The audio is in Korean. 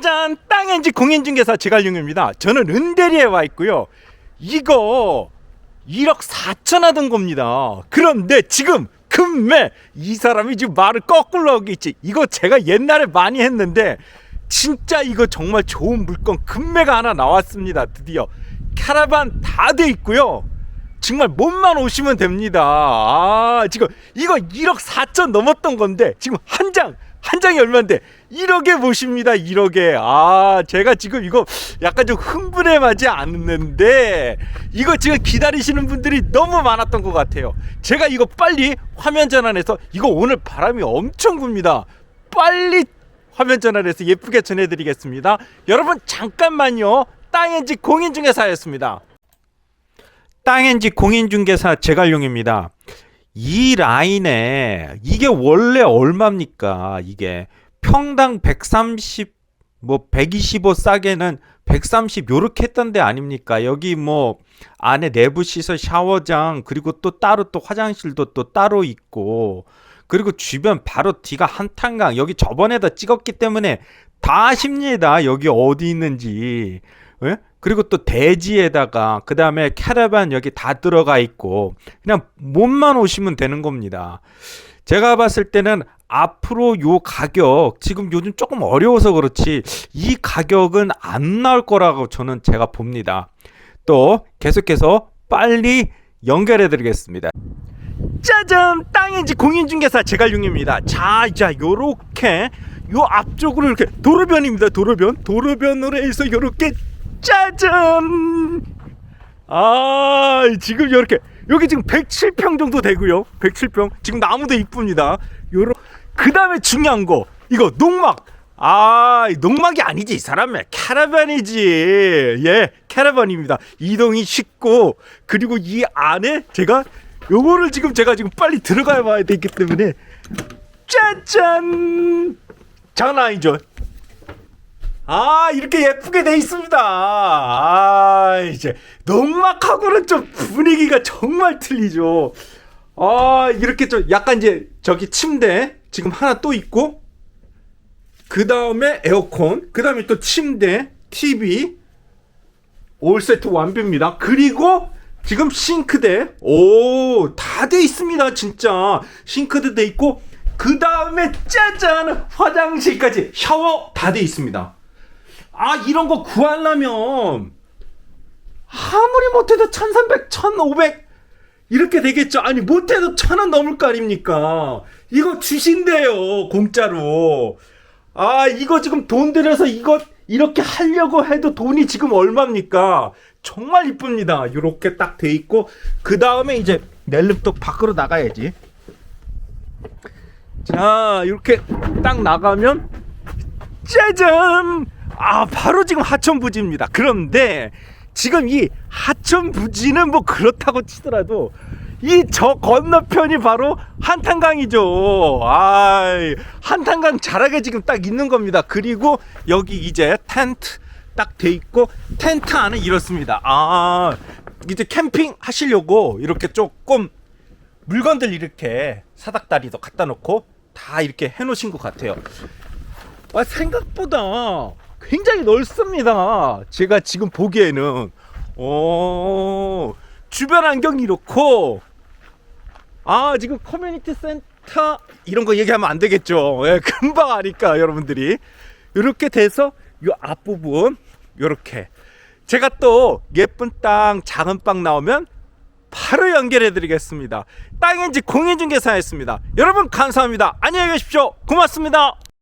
짜잔 땅엔지 공인중개사 제갈용입니다. 저는 은대리에 와 있고요. 이거 1억 4천 하던 겁니다. 그런데 지금 금매 이 사람이 지금 말을 거꾸로 하고 있지. 이거 제가 옛날에 많이 했는데 진짜 이거 정말 좋은 물건 금매가 하나 나왔습니다. 드디어 캐러반 다 돼 있고요. 정말 몸만 오시면 됩니다. 아, 지금 이거 1억 4천 넘었던 건데 지금 한 장, 한 장이 얼마인데 1억에 보십니다. 1억에. 아, 제가 지금 이거 약간 좀 흥분해 마지 않는데 이거 지금 기다리시는 분들이 너무 많았던 것 같아요. 제가 이거 빨리 화면 전환해서 이거 오늘 바람이 엄청 붑니다. 빨리 화면 전환해서 예쁘게 전해드리겠습니다. 여러분 잠깐만요. 땅엔지 공인중개사였습니다. 땅엔지 공인중개사 제갈용입니다. 이 라인에 이게 원래 얼마입니까? 이게 평당 130, 뭐 125 싸게는 130 요렇게 했던 데 아닙니까? 여기 뭐 안에 내부 시설 샤워장 그리고 또 따로 또 화장실도 또 따로 있고 그리고 주변 바로 뒤가 한탄강 여기 저번에다 찍었기 때문에 다 아십니다. 여기 어디 있는지. 예? 그리고 또 대지에다가 그 다음에 캐러반 여기 다 들어가 있고 그냥 몸만 오시면 되는 겁니다. 제가 봤을 때는 앞으로 요 가격 지금 요즘 조금 어려워서 그렇지 이 가격은 안 나올 거라고 저는 제가 봅니다. 또 계속해서 빨리 연결해 드리겠습니다. 짜잔 땅인지 공인중개사 제갈용입니다. 자, 자 요렇게 요 앞쪽으로 이렇게 도로변입니다. 도로변 도로변으로 해서 요렇게 짜잔! 아 지금 요렇게 여기 지금 107평 정도 되고요. 107평. 지금 나무도 이쁩니다. 요런 그 다음에 중요한 거 이거 농막. 아 농막이 아니지 이 사람의. 캐러반이지. 예 캐러반입니다. 이동이 쉽고 그리고 이 안에 제가 요거를 지금 제가 지금 빨리 들어가 봐야 되기 때문에 짜잔! 장난 아니죠 아 이렇게 예쁘게 돼 있습니다. 아 이제 농막하고는 좀 분위기가 정말 틀리죠. 아 이렇게 좀 약간 이제 저기 침대 지금 하나 또 있고 그 다음에 에어컨 그 다음에 또 침대 TV 올 세트 완벽입니다. 그리고 지금 싱크대 오 다 돼 있습니다 진짜. 싱크대 돼 있고 그 다음에 짜잔 화장실까지 샤워 다 돼 있습니다 아 이런 거 구하려면 아무리 못해도 1300 1500 이렇게 되겠죠. 아니 못해도 천 원 넘을 거 아닙니까? 이거 주신대요 공짜로. 아 이거 지금 돈 들여서 이거 이렇게 하려고 해도 돈이 지금 얼마입니까? 정말 이쁩니다. 이렇게 딱 돼 있고 그 다음에 이제 넬릅도 밖으로 나가야지. 자 이렇게 딱 나가면 짜잔 아 바로 지금 하천 부지입니다 그런데 지금 이 하천 부지는 뭐 그렇다고 치더라도 이 저 건너편이 바로 한탄강이죠. 아, 한탄강 자락에 지금 딱 있는 겁니다. 그리고 여기 이제 텐트 딱 돼 있고 텐트 안에 이렇습니다. 아, 이제 캠핑 하시려고 이렇게 조금 물건들 이렇게 사닥다리도 갖다 놓고 다 이렇게 해 놓으신 것 같아요. 아, 생각보다 굉장히 넓습니다. 제가 지금 보기에는 오, 주변 환경이 이렇고 아 지금 커뮤니티 센터 이런 거 얘기하면 안 되겠죠. 예, 금방 아니까 여러분들이 이렇게 돼서 이 앞부분 이렇게 제가 또 예쁜 땅 작은 빵 나오면 바로 연결해 드리겠습니다. 땅인지 공인중개사였습니다. 여러분 감사합니다. 안녕히 계십시오. 고맙습니다.